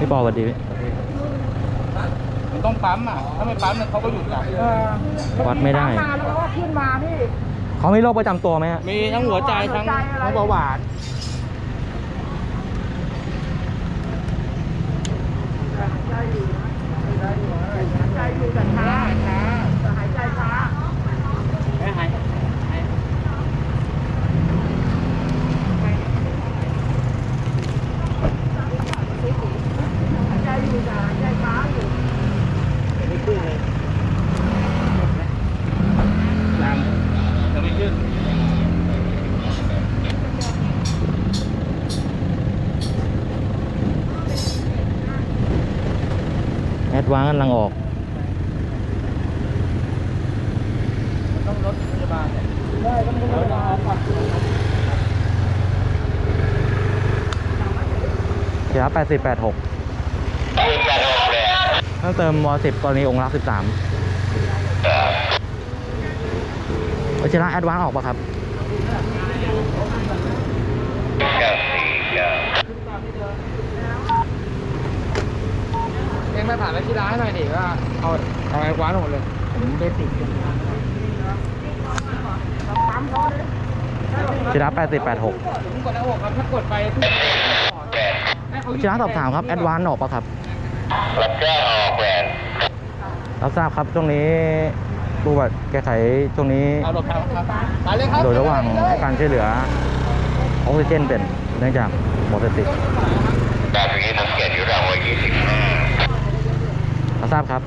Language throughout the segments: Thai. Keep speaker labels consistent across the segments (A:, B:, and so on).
A: พี่ปอสวัสดีพี่
B: มันต้องปั๊มอะ ถ้าไม่ปั๊มเนี่ยเขาก็หยุดอะ
C: เออ
A: วัดไม่ได้
C: มาแล้วก็ขึ้นมานี่
A: เขามีโรคประจำตัวไหมฮะ
B: มีทั้งหัวใจทั้ง
C: หัวใจอะไร
B: ทั้งเบาหวาน
C: ใจอยู่นะใจอยู่แต่ช้าช้าแต่หายใจช้า
B: ไม่หาย
C: หายใจอยู่แต่หายใจช้าอยู่
B: ไม่ขึ้นเลยยังยังไม่ขึ้น
A: แอด วานซ์กำลังออก
B: ต้องรถพยาบาลเนี่ย
C: ได้ก็ไม่ได้
A: เสียแปดสิบแปดหกต้องเติมวสิบกรณีองค์รักสิบสามวชิระแอดวานซ์ออกปะครับ
B: เองไปผ่านแล้วที่ร้านหน่อยดิว่าเอาเอาไอ้กวานหมดเลย ผมเบสิก
C: ปั๊มเขาเลย
A: ชิระแปดสิบแปดหก
B: ผมกดเอาหกครับถ้ากดไปทุกให้เขา
A: วชิระสอบถามครับแอดวานซ์ออกปะครับ
D: รับแจ้งออกแหวน
A: รับทราบครับช่วงนี้ดูบัตรแก้ไขช่วงนี้
B: เอาหลบครับครับไปเลยครับ
A: โดยระหว่างให้การช่วยเหลือออกซิเจนเป็นเนื่องจากหมดสติ
D: ดาบพินักเกียรติอยู่รางวัลยี่สิบห้า
A: รับ ทราบครับ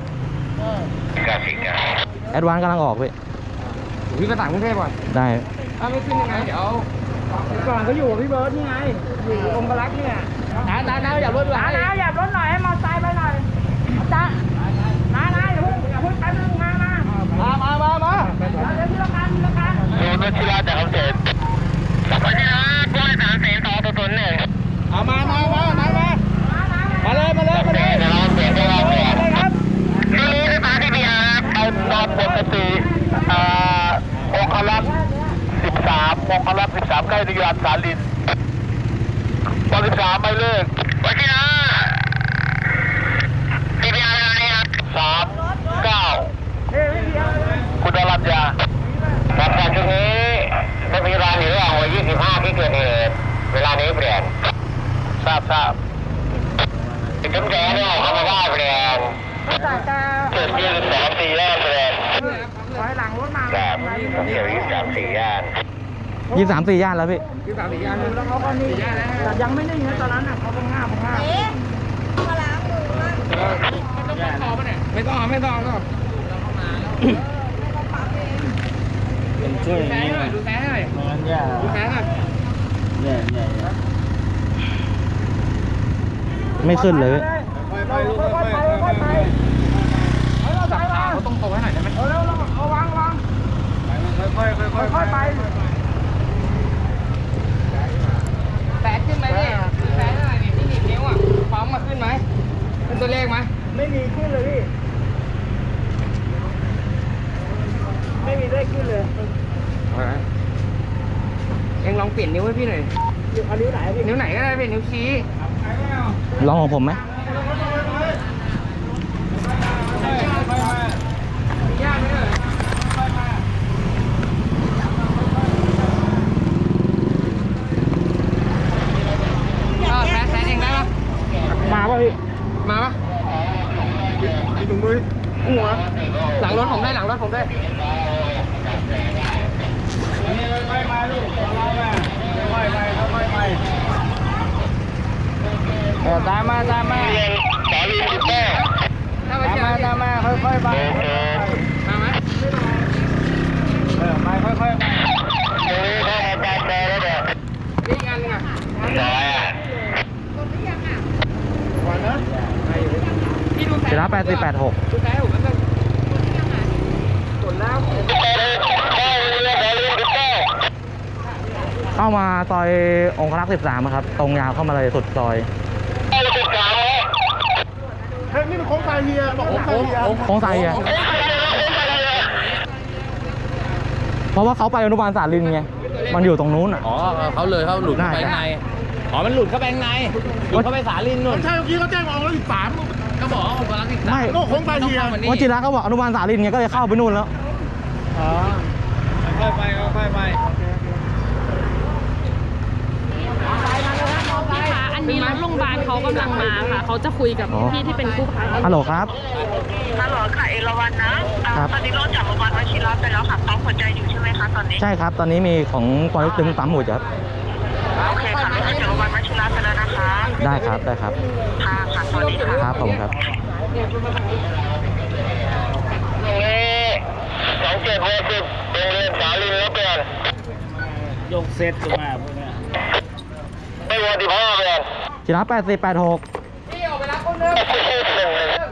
D: เก้าสิบเก้า
A: แอดวานซ์กำลังออกพี่
B: วิ่งกระต่างกรุงเทพก่อน
A: ได้
B: ถ้าไม่ขึ้นยังไงเดี๋ยว
C: ก่อนเขาอยู่กับพี่เบิร์ดนี่ไงอยู่องค์พระลักษณ์เนี่ย
B: น้าน้าน้าอย่ารถ
C: น้าน้าอย่ารถหน่อยให้มอเตอร์ไซค์ไปหน่อยจ้าน้าน้าอย่าเพิ่งอย่าเพิ่งไปนึงมามา
B: มามามามา
C: เดี๋ยวเดี๋ยวทีละคันทีละคัน
D: โดนรถชิราจากเขาเสร็จวัชิระกล้วยสามเสนสองตัวตนหนึ่ง
B: เอามามามาน้ามา
C: น้าน้า
B: มาเลยมาเลยมาเลย
D: เดี๋ยวเราเปลี่ยนได้เราเปลี่ยน
B: เลยครับ
D: ที่นี้ขึ้นมาที่พีอาร์เอาตอนปกติอ่าองคลักษ์สิบสามองคลักษ์สิบสามใกล้นิยามสาลินปสิบสามไม่เลิกวัชิระที่พีอาร์อะไรครับสามเก้า
C: เฮ้ยไม่มีอะไรเลย
D: คุณดรัญญาครับจากช่วงนี้รถพยาบาลอยู่ระหว่างวัย25 ที่เกิดเหตุ เวลานี้เปลี่ยน ท ราบทราบจุดแดงเนี่ยเขามาว่าเปลี่ยน
C: แต่แต่
D: เกิดยี่สิบสามสี่ย่านเปลี่ยน
C: ถอยหลังรถมา
D: ครับต้องเกี่ยวยี่สิบสามสี่ย่าน
A: ยี่สามสี่ย่านแล้วพี่
B: คือสามสี่ย่าน
C: แล้วเขาก็นิ่งแต่ยังไม่นิ่งนะตอนนั้นน่ะเขาเป็นง่าเป็นง่า
B: ต้องคอปะเนี่ยไม่ต้องไม่ต้องก็ดูแฟนหน่อยดูแฟนหน่อยดูแฟนหน่อย
A: ไม่ขึ้นเลยพี่
C: ค่อยๆไปค่อยๆ ไปเอาเรา
B: จั
C: ใส่
B: บขา
C: มา
B: เขาตรงๆให้หน่อยได้ไหม
C: เอาเร็วๆเอาวางวาง
B: ค่อยๆค่อยๆ
C: ไป
B: แตะขึ้นไหมพี่แตะหน่อยนี่ที่หนีบนิ้วอะปั๊มมาขึ้นไหมขึ้นตัวเลขไหม
C: ไม่มีขึ้นเลยพี่ไม่มีได้ขึ้นเลย
B: เอ็งลองเปลี่ยนนิ้วให้พี่หน่อย
C: อยู่อันนี้ไหนพี่
B: นิ้วไหนก็ได้เป็นนิ้วชี้
A: ลองของผมไหม
B: ยากไหมเอ่ยก็แซะแซะเองได้ปะ
C: มาป่ะพี่
B: มาปะมีถุงมือหัวหลังรถผมได้หลังรถผมได้ เออตามมาตามมา
D: เรียนสาลินสิบแม่
B: ตามมาตามมาค่อยๆไป
D: โอเค
B: มาไหมเออไปค่อยๆไป
D: ตรงนี้เข้ามาจากแดนแล้วเดี๋ยว
B: อีกอันหนึงอะ
D: ร้อยอะ
B: พี่ดูแฟ
A: ชิระแปดสิบแปดหก
B: ดูแฟผมแล้วกันกดแล้ว
D: เข้าเรือสาลินสิบแม่
A: เข้ามาซอยองครักษ์สิบสามครับ ตรงยาวเข้ามาเลยสุดซอย
D: เข้าสิบสามแล้ว
C: เฮ้ยนี่มันโค้งไฟเฮียบอกโค้งไฟเฮีย
A: โค้งไซอะเพราะว่าเขาไปอนุบาลสาลินไง มันอยู่ตรงนู้นอะ
E: อ๋อเขาเลยเขาหลุด
A: น่า
E: ไป
A: จะ
E: ใน
A: พ
B: อ๋อ มันหลุดเข้าไปข้างในหลุดเข้าไปสาลินนู่น
C: ใช่เมื่อกี้เขาแจ้งว่าองค์ละสิบสาม
B: ก็บอกว่าองค์กรรักสิบสาม
A: ไม่
C: โลกของตาเฮีย
B: วันนี้
A: วชิระเขาบอกอนุบาลสาลินไงก็เลยเข้าไปนู่นแล้ว
C: อ๋อ
B: ค่อยไปค่อยไป
E: พี่คะอันนี้รถโรงพยาบาลเขากำลังมาค่ะ เขาจะคุยกับ
A: อ๋อ
E: พี่ที่เป็นกู้ภัย
A: ฮัลโหลครับ
F: ฮัลโหลค่ะเอราวันนะอ่า
A: ครับ
F: ตอนนี้รถจากโรงพยาบาลวชิระไปแล้วค่ะปั๊มหัวใจอยู่ใช่ไหมคะตอนนี้
A: ใช่ครับ ตอนนี้มีของปอเล็กตึงปั๊มหมุดครับ
F: โอเคค่ะรถจากโรงพยาบาลวชิระไปแล้วนะคะ
A: ได้ครับ ได้ครับ
F: ค่ะค่ะสวัสดีค่ะ
A: ครับผมครับ
D: นี่สองเจ็ดหกสิบโรงเรียนสาลินแล้วเปลี่ยน
C: ยกเซตขึ้นมาพวกเนี้ย
D: ไม่วันที่พ่อเปลี่ยน
A: ชิระแปดสิบแปดหก
B: พี่ออกไปรับคนนึง
D: หนึ่งหนึ่ง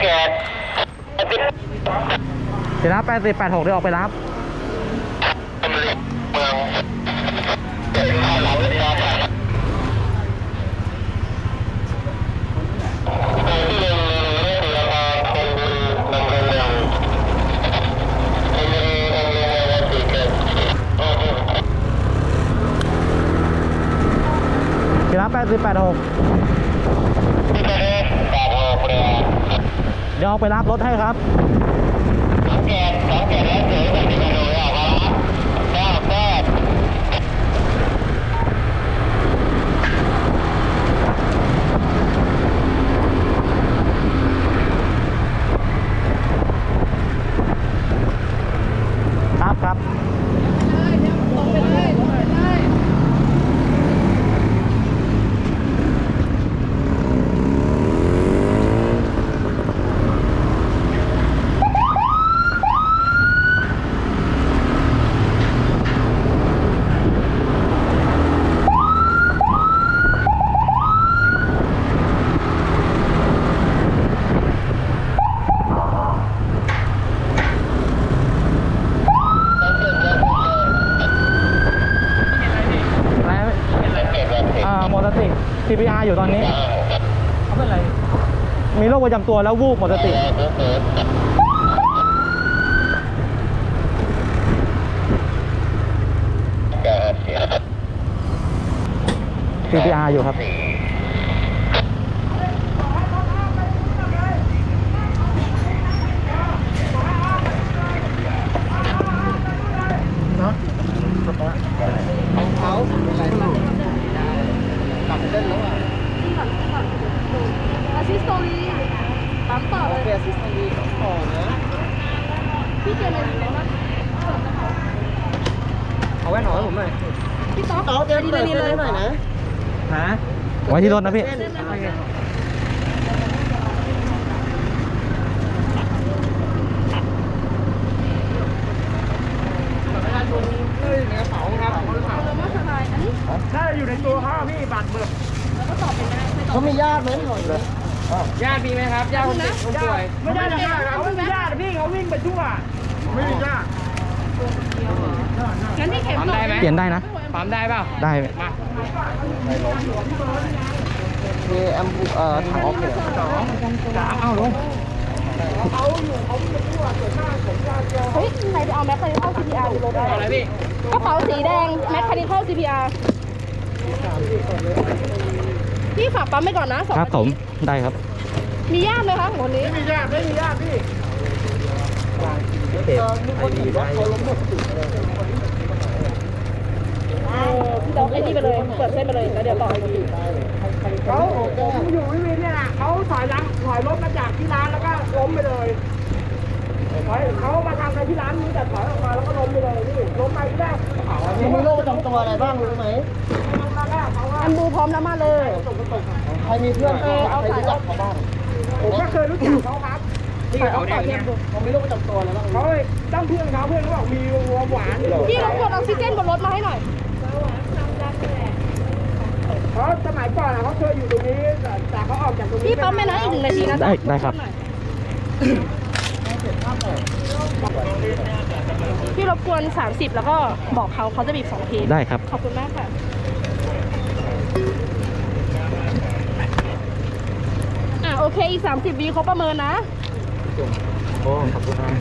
D: แกด
A: ชิระแปดสิบแปดหกเดี๋ยวออกไปรับ ดสิบแปดหก
D: ที่ประเทศแปดหกเรือ
A: เดี๋ยวออกไปรับรถให้ครับ
D: สังเกตสังเกตแล้วเจอแบบที่มาดูออกมาแล้วแปดแปด
A: ครับครับ อะไรอ่าหมดสติ CPR อยู่ตอนนี้
B: เขาเป็นไร
A: มีโรค ประจำตัวแล้ววูบหมดสติ CPR อยู่ครับ
B: ของเขาเป็นไรบ้างกลับไปเล่นแล้วอะ
E: อาซิสโตรีปั๊มต่อเลย
B: เบียร์ซิสเตอรีต่อนะ
E: พี่เจนอะไรไหมวะ
B: เอา แว่นหน่อยให้ผมหน่อย
E: พี่ต๊อกเอาดีเลยดีเลยหน่อยนะ
B: ฮะ
A: ไว้ที่รถนะพี่
B: ประชาชนเอ้ยในกระเป๋าครับกระเป๋า
E: เออมาสบายอันนี้
C: ถ้าอยู่ในตัวเขาพี่บัตรเบิก
E: แล้วก็ตอบเป็นได้ไม่ตอบ
C: เขามีญาติไหมหน่อยเลย
B: ญาติมีไหมครับญาติคนเจ็บคนป่วย
C: ไม่ได้ญาติเขาไม่มีญาติพี่เขาวิ่งไปทั่วไม่มีญาติ
E: งั้นพี่เข็ม
B: ปั๊ม
E: หน่อ
B: ได้
E: ย
B: ไหม
A: เปลี่ยนได้นะ
B: ปั๊มได้เปล่า
A: ได้
B: มา
C: มีแอมบูเอ่อถังออกเสียง
B: สามเอ้าลุง
E: เฮ้ยใครไปเอาแมคคานิคอล CPR ในรถ
B: เอาอะไรพี่
E: กระเป๋าสีแดงแมคคานิคอล CPR พี่ฝากปั๊มไปก่อนนะสอง
A: ครับ
E: นา
A: ผม
E: ที
A: ได้ครับ
E: มีญาติไหมคะวันนี้
C: ไม่มีญาติไม่มีญาติพี่
E: พี่ต๊อกไอ้นี่ไปเลยเปิดเส้นไปเลยแล้วเดี๋ยวต่ออีกที
C: เขาผมอยู่วิวินเนี่ยนะเขาถอยหลังถอยรถมาจากที่ร้านแล้วก็ล้มไปเลยถอยเขามาทำในที่ร้านนี้แต่ถอยออกมาแล้วก็ล้มไปเลยพี่ล้มไปที่แรกมีโรคประจำตัวอะไรบ้างรู้ไหมตอนแรกเขาว่า
E: อันบูพร้อมแล้วมาเลย
C: ใครมีเพื่อน
E: เออเอาสายออก
C: ผมก็เคยรู้จักเขาครับ
B: นี่เขาเนี่ยเนี่ย
C: เขามีโรคประจำตัวอะไรบ้างเขาเลยตั้งเพื่อนเขาเพื่อนเขาบอกมีวัวหวาน
E: พี่รบกวนออกซิเจนบนรถมาให้หน่อย
C: เพราะสมัยก่อนอะเขาเคยอยู่ตรงนี้แต่แต่เขาออกจากตรงนี้
E: พี่ปั๊มไปนะอีกหนึ่งนาทีนะ
A: ได้ได้ครับ
E: พี่รบกวน 30 แล้วก็บอกเขาเขาจะบีบสองที
A: ได้ครับ
E: ขอบคุณมากค่ะอะ โอเค อีก 30วีเขาประเมินนะ
A: โอ้ขอบคุณครับ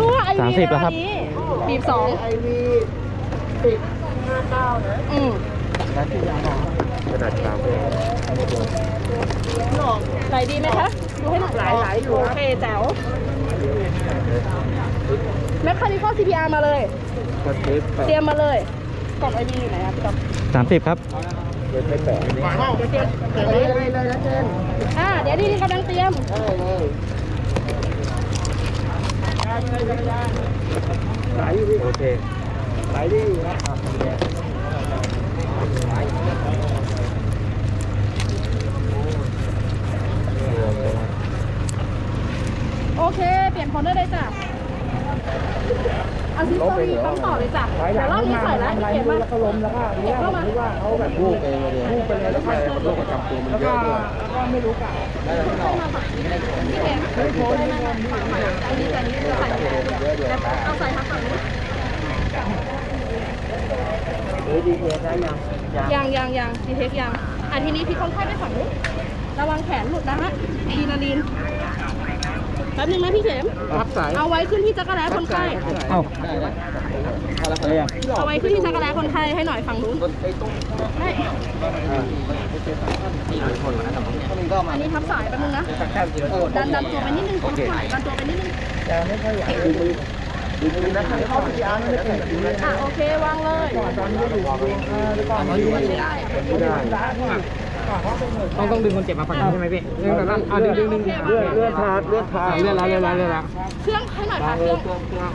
E: ตัวไอวี
A: 30แล้วครับ
E: นี้บีบสอง
C: ไอวีสิบห้าเก้านะ
E: อืม
A: กระดาษกาว
E: ไหลดีไหมคะดูให้หน่อย
C: ไหลไหลอยู่
E: โอเคแจ๋วแมคคานิคอล CPR มาเลยเตรียมมาเลยกล่องไอดีอยู่ไหนอะพี่ต๊อบ
A: สามสิบครับ
E: เดี๋ยวเตรียม
C: เลยเลยเลยนะเจน
E: อ่าเดี๋ยวนี่กำลังเตรียม
C: ได้เลยไหลอยู่พี่
A: โอเค
C: ไหลดีอยู่นะ
E: โอเค เปลี่ยนคนได้เลยจ้ะเอาซิสเตอร์ต้องต่อเลยจ้ะ
C: ไหลห
E: เดี๋
C: ลั
E: ยว
C: ง
E: รอบนี้ใส่แล้ว
C: ไหล
E: เก็บ
C: มื
E: มา
C: อแล้วก็ล้มแล้วก็ทีแรกผมคิดว่าเขาแบบวูบไปเลยวูบไปเลยแล้วก็โรคประจำตัวมันเยอะด้วยแล้วก็ไม่รู้กะไม่โผล่ไม่โผล่
E: อันนี้อันนี้จะใส่เอาใส่ทางฝั่งนี้
C: เฮ้ยดีเทลได้ยังยัง
E: ยังยังยังดีเทคยังอะทีนี้พี่คนไข้ไปฝั่งนู้นระวังแขนหลุดนะฮะดีนาลีนแป๊บนึงนะพี่เข็ม
C: รับสาย
E: เอาไว้ขึ้นที่จักรแร้คนไข้
A: เอ้า
C: ได้ได้
E: เอาไว้ขึ้นที่จักรแร้คนไข้ให้หน่อยฝั่งนู้นได้อันนี้ทับสายแป๊บนึงนะ ดันดันตัวไปนิดนึงคนไข้ดันตัวไปนิดนึง
C: แต่ไม่ค่อยไหวดู มือดูมือนะเข้าพีอาร์ไม่ได้ดูเลย
E: อะโอเควางเลย
C: ตอนนี้อยู่หรือเปล่าไม่ได้
E: ไม่ได้อะ
C: ไม่ได้
B: ต้องต้องดึงคนเจ็บมาฝั่งนี้ใช่ไหมพี่เรื่องแบบนั้นอะดึงดึงดึง
C: เลื่อนเลื่อนพาดเลื่อนพาด
B: เรื่องแล้วเรื่องแล้วเรื่องแล้ว
E: เครื่องให้หน่อยค่ะเครื่องตรงกลาง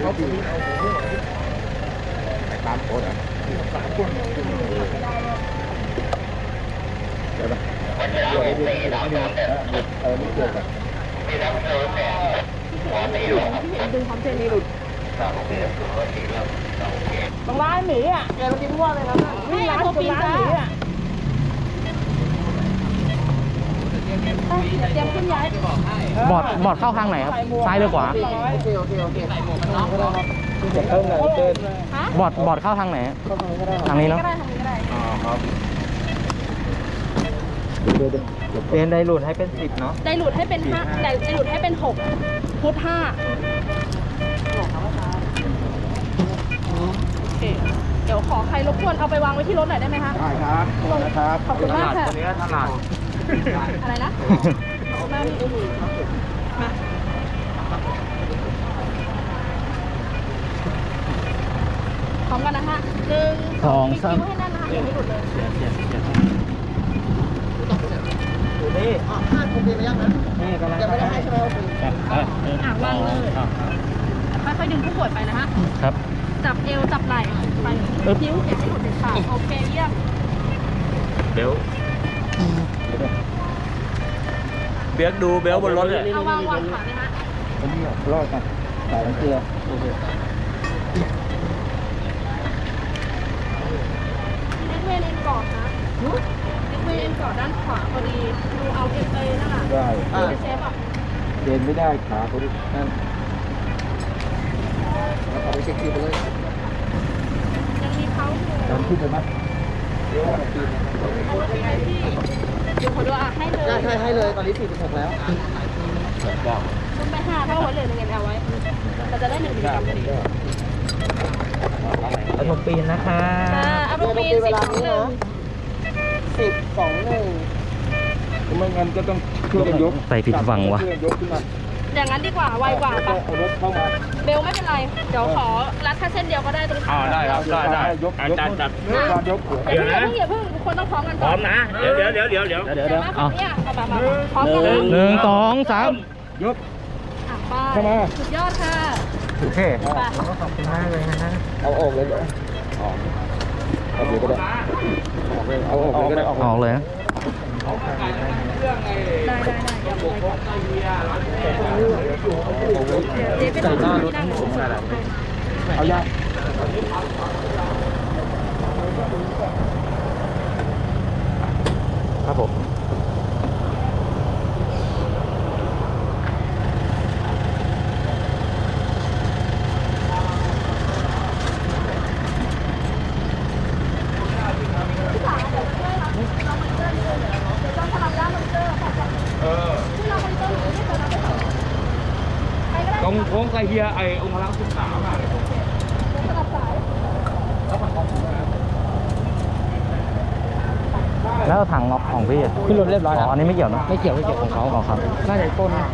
C: เขาปีนเอาหัวตามโค้ดอะสามคนเออนี่เกี่ยวกับ
E: ดึงพร้อมเจนี่หลุด บางร้านหนีอะแกมากินว่าเลยนะวิ่งร้านตัวปีนจ้าไปเดี๋ยวเตรียมขึ้นย้าย
A: บอดบอดเข้าข้างไหนครับ ซ้ายหรือขวา
C: โอเคโอเคโอเคใส่หมวกกันน็อกก็ได้ครับจะเพิ่มไหนเจน
A: บอดบอดเข้าทางไหน
C: ทำก็ได้
A: ทางนี้เนาะ
E: ก็ได้ทำก็ได้
C: อ๋อครับ
A: เปลี่ยนไดรูดให้เป็นสิบเนาะ
E: ไดหลุดให้เป็นห้าไดไดหลุดให้เป็นหกพุทห้าโอเคเดี๋ยวขอใครรบกวนเอาไปวางไว้ที่รถหน่อยได้ไหมคะ
C: ได้ครับนะครับ
E: ขอบคุณมากค่ะ
A: ตัวนี้ถนัด
E: อะไรนะขอบคุณมากพี่มาพร้อมกันนะฮะหนึ่ง
A: สองสาม
E: คิ้วให้แน่นนะคะอย่าให้หลุดเลย
A: อยู่นี่
C: อ๋อห้าคนเดียวไปยังนะ
A: นี่กำลัง
C: ยังไม่ได้ให้ใช่ไหมครับคุณ
E: อะวางเลย ค่อยๆดึงผู้ป่วยไปนะฮะ
A: ครับ
E: จับเอวจับไหล่ไป
A: อึ๊บ
E: คิ้วอย่าให้หลุดเด็ดขาดโอเคเยี่ยม
A: เบลเบียกดูเบลบนรถเลย
E: เอาวางวางขาเลยฮะ
C: ผมรอดกันสายน้ำเกลือ
E: เอ็กเวย์เอ็นกอดนะเอ็กเวย์เอ็นกอดด้านขวาพอดีดูเอาเอ็กเวย์นั่นแหละ
C: ได้
E: ดูเซฟอะ
C: เดินไม่ได้ขาเขาดินั่นแล้ว เอาไปเช็คคิวไปเลย
E: ยังมีเขาอยู่
C: ดันขึ้นไปไหม
E: เอารถไปไหนพี่เดี๋ยวขอดูอะให้เลย
C: ได้ใช่ให้เลย ตอนนี้46แล้ว
E: ขึ้นไปห้าเท่าไว้เลยหนึ่งเอ็นเอาไว้เราจะได้หนึ่งกิจกรรมพอดี
A: แล้วผมปีนนะคะ
E: อ่าอัพโรปีนสิบสองหนึ่ง
C: สิบสองหนึ่งไม่งั้นก็ต้องเครื่องยก
A: ใส่ผิดฝั่งวะ
C: เครื่องยกขึ้นมา
E: อย่างนั้นดีกว่าไวกว่า
C: แล้ว
E: ปะ
C: เอารถเข้ามา
E: เบลไม่เป็นไร เดี๋ยวขอรัดแค่เส้นเดียวก็ได้ตรงขา
B: ได้ครับได้ได้
C: ยกยกจัดการยกหัว
E: เดี๋ยวอย่าเพิ่งอย่าเพิ่งทุกคนต้องพร้อมกัน
B: พร้อมนะ เดี๋ยวเดี๋ยวเดี๋ยวเดี๋ยวเดี๋ยว
A: เดี๋ยว
E: เดี๋
A: เดี๋
E: ย
A: ยวว
E: มา
A: เอา
E: เนี่ยมามามาพร้อมกันนะ
A: หนึ่งสองสาม
C: ยก
E: อะไป
C: เข้ามา
E: สุดยอดค่ะ
A: โอเค
E: ไป
A: ขอบคุณมากเลยนะ
C: เอาออกเลยเหรอออกเอาเดี๋ยวก็ได้ออกเลยเอาออกเลยก็ได้ออก
A: ออกเลยนะ
E: ได้ได้ได้เดี๋ยวไปก่อนเจ๊ไปต่อที่นั่งอยู่
C: เอายา
A: ครับผม
E: พี่สาวเดี๋ยวมาช่วยรับเรามอนิเตอร์นี่เลยเดี๋ยวต้องสลับด้านมอนิเตอร์ค่ะที่เรามอนิเตอร์หนูไม่เคยรับเลย
C: งไกเฮียไอองค์พระสิบสามอะ
A: แล้วถังน็อกของพี่อะ
B: ขึ้นรถเรียบร้อยแล้ว
A: อันนี้ไม่เกี่ยวนะ
B: ไม่เกี่ยวไม่เกี่ยวของเขา
A: อ๋อครับ
B: น่าจะต้นนะ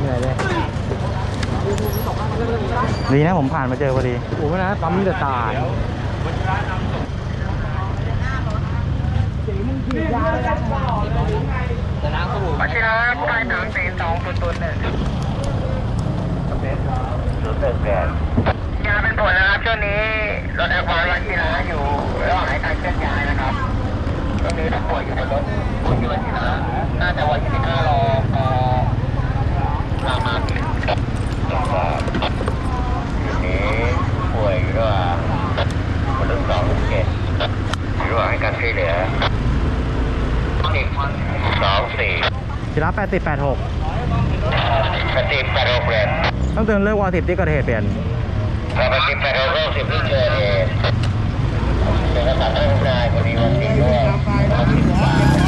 B: เหนื่อยเลย
A: ดีนะผมผ่านมาเจอพอดี
B: โอ้โหนะปั๊มจะตาย
D: วัชิระใต้ถังสี่สองตุนตุนย์หนึ่งศูนย์หนึ่งแปดยาเป็นผลนะครับช่วงนี้รถแอร์พอร์ตวัชิระอยู่ระหว่างการเคลื่อนย้ายนะครับช่วงนี้ผู้ป่วยอยู่บนรถคุณอยู่วัชิระน่าจะวันที่ห้ารอพอรามาถึงทีนี้ป่วยอยู่ระหว่างบนรถสองเจ็ดอยู่ระหว่างการช่วยเหลือ สองสี่
A: จิระแปดสิบแปดหกแปด
D: สิบแปดหกคเรียน
A: ต้องเตือนเรื่องวอลสิบที่กิดเหตุเปลี่ยนแป
D: ดสิบัติโรคโสิบที่เกิดเหตุเป็ระดับเรื่องรายพอดีวันที่ด้วย